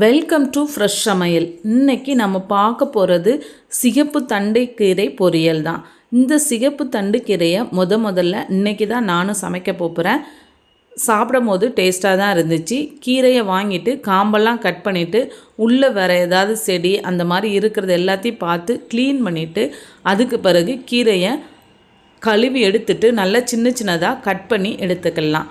Welcome to fresh சமையல். இன்னைக்கு நம்ம பார்க்க போகிறது சிகப்பு தண்டுக்கீரை பொரியல் தான். இந்த சிகப்பு தண்டுக்கீரையை முத முதல்ல இன்றைக்கி தான் நானும் சமைக்க போகிறேன் சாப்பிடும் போது டேஸ்ட்டாக தான் இருந்துச்சு. கீரையை வாங்கிட்டு காம்பெல்லாம் கட் பண்ணிவிட்டு உள்ளே வேறு ஏதாவது செடி அந்த மாதிரி இருக்கிறது எல்லாத்தையும் பார்த்து க்ளீன் பண்ணிவிட்டு அதுக்கு பிறகு கீரையை கழுவி எடுத்துட்டு நல்லா சின்ன சின்னதாக கட் பண்ணி எடுத்துக்கலாம்.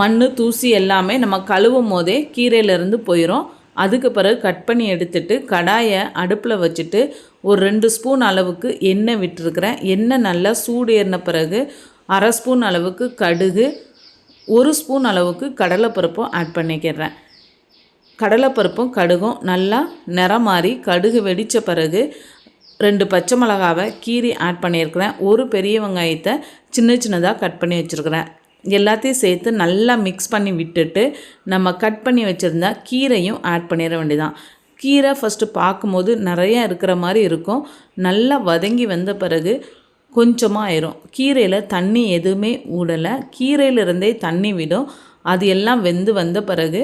மண் தூசி எல்லாமே நம்ம கழுவும் போதே கீரையிலேருந்து போயிடும் அதுக்கு பிறகு கட் பண்ணி எடுத்துட்டு கடாயை அடுப்பில் வச்சுட்டு ஒரு ரெண்டு ஸ்பூன் அளவுக்கு எண்ணெய் விட்டுருக்குறேன். எண்ணெய் நல்லா சூடு ஏறின பிறகு அரை ஸ்பூன் அளவுக்கு கடுகு ஒரு ஸ்பூன் அளவுக்கு கடலைப்பருப்பும் ஆட் பண்ணிக்கிறேன். கடலைப்பருப்பும் கடுகும் நல்லா நிறம் மாறி கடுகு வெடித்த பிறகு ரெண்டு பச்சை மிளகாவை கீரி ஆட் பண்ணியிருக்கிறேன். ஒரு பெரிய வெங்காயத்தை சின்ன சின்னதாக கட் பண்ணி வச்சுருக்கிறேன். எல்லாத்தையும் சேர்த்து நல்லா மிக்ஸ் பண்ணி விட்டுட்டு நம்ம கட் பண்ணி வச்சுருந்தா கீரையும் ஆட் பண்ணிட வேண்டியதான் கீரை ஃபஸ்ட்டு பார்க்கும்போது நிறையா இருக்கிற மாதிரி இருக்கும். நல்லா வதங்கி வந்த பிறகு கொஞ்சமாக ஆயிரும். கீரையில் தண்ணி எதுவுமே ஊடலை கீரையிலிருந்தே தண்ணி விடும். அது எல்லாம் வெந்து வந்த பிறகு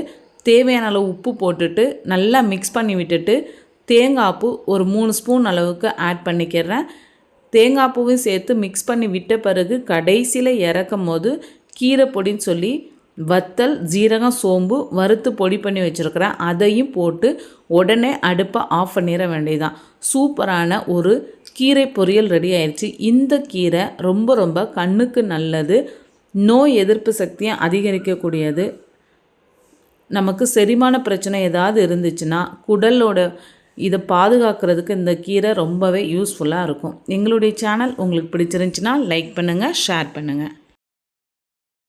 தேவையான அளவு உப்பு போட்டுட்டு நல்லா மிக்ஸ் பண்ணி விட்டுட்டு தேங்காய் பூ ஒரு மூணு ஸ்பூன் அளவுக்கு ஆட் பண்ணிக்கிறேன். தேங்காய் பூவும் சேர்த்து மிக்ஸ் பண்ணி விட்ட பிறகு கடைசியில் இறக்கும் போது கீரை பொடின்னு சொல்லி வத்தல் ஜீரகம் சோம்பு வறுத்து பொடி பண்ணி வச்சுருக்கிறேன். அதையும் போட்டு உடனே அடுப்பை ஆஃப் பண்ணிட வேண்டியதுதான். சூப்பரான ஒரு கீரை பொரியல் ரெடி ஆயிடுச்சு இந்த கீரை ரொம்ப ரொம்ப கண்ணுக்கு நல்லது. நோய் எதிர்ப்பு சக்தியை அதிகரிக்கக்கூடியது. நமக்கு செரிமான பிரச்சனை ஏதாவது இருந்துச்சுன்னா குடலோட இதை பாதுகாக்கிறதுக்கு இந்த கீரை ரொம்பவே யூஸ்ஃபுல்லாக இருக்கும். எங்களுடைய சேனல் உங்களுக்கு பிடிச்சிருந்துச்சின்னா லைக் பண்ணுங்கள் ஷேர் பண்ணுங்கள்